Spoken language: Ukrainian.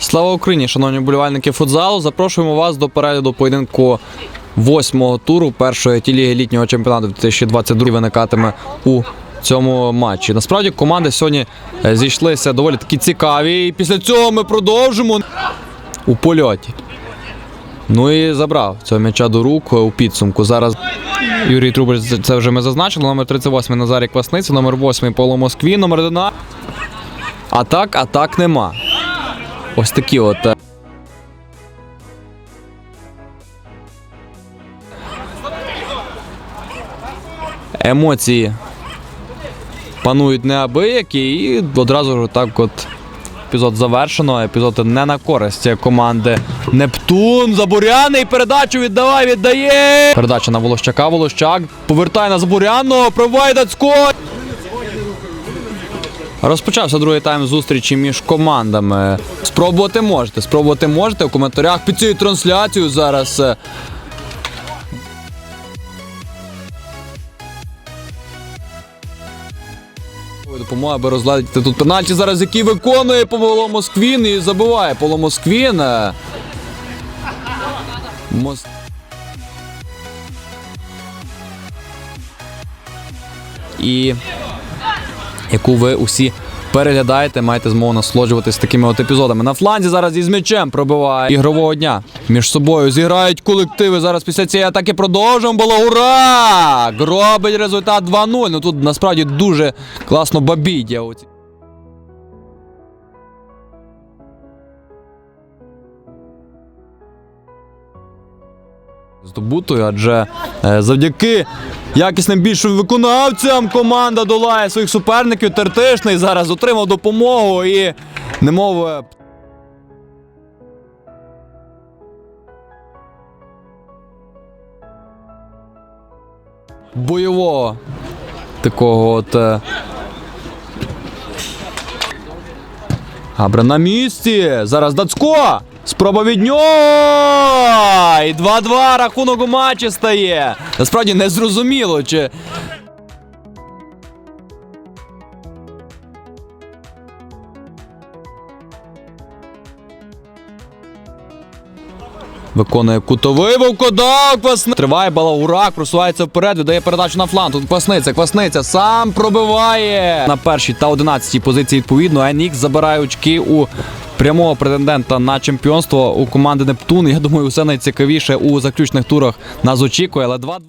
Слава Україні, шановні вболівальники футзалу. Запрошуємо вас до перегляду поєдинку восьмого туру першої тіліги літнього чемпіонату 2022 виникатиме у цьому матчі. Насправді команди сьогодні е, зійшлися доволі такі цікаві. І після цього ми продовжимо у польоті. Ну і забрав цього м'яча до рук е, у підсумку. Зараз Юрій Трубич, це вже ми зазначили. Номер 38 Назарій Квасниця, номер 8 Павло Москві, номер 11. Атак, атак нема. Ось такі от. е, Емоції панують неабиякі і одразу так от епізод завершено. Епізод не на користь команди Нептун. Забуряний передачу віддавай, віддає. Передача на Волощака. Волощак повертає на Забуряного. Пробиває Дацько. Розпочався другий тайм зустрічі між командами. Спробувати можете. Спробувати можете у коментарях під цією трансляцією зараз. е, Допомога, аби розладити тут пенальті зараз, який виконує Павло Москвін і забиває Павло Москвін. е. Мос... І яку ви усі переглядаєте, маєте змогу насолоджуватись такими от епізодами. На фланзі зараз із м'ячем пробиває ігрового дня. Між собою зіграють колективи. Зараз після цієї атаки продовжуємо. Балагура! Робить результат 2-0. Ну тут насправді дуже класно бабідя. Здобутою, адже е, завдяки якісним більшим виконавцям команда долає своїх суперників. Тертишний зараз отримав допомогу і немов. е, Бойового такого от. е, Габра на місці. Зараз Дацько. Спроба від нього. І 2-2 рахунок у матчі стає. Насправді не зрозуміло, чи. Виконує кутовий вовкодав, Квасни... Триває балагурак, просувається вперед, віддає передачу на фланг. Тут Квасниця, Квасниця сам пробиває. На першій та одинадцятій позиції відповідно. NX забирає очки у прямого претендента на чемпіонство у команди Нептун. Я думаю, все найцікавіше у заключних турах нас очікує. Але 2-2.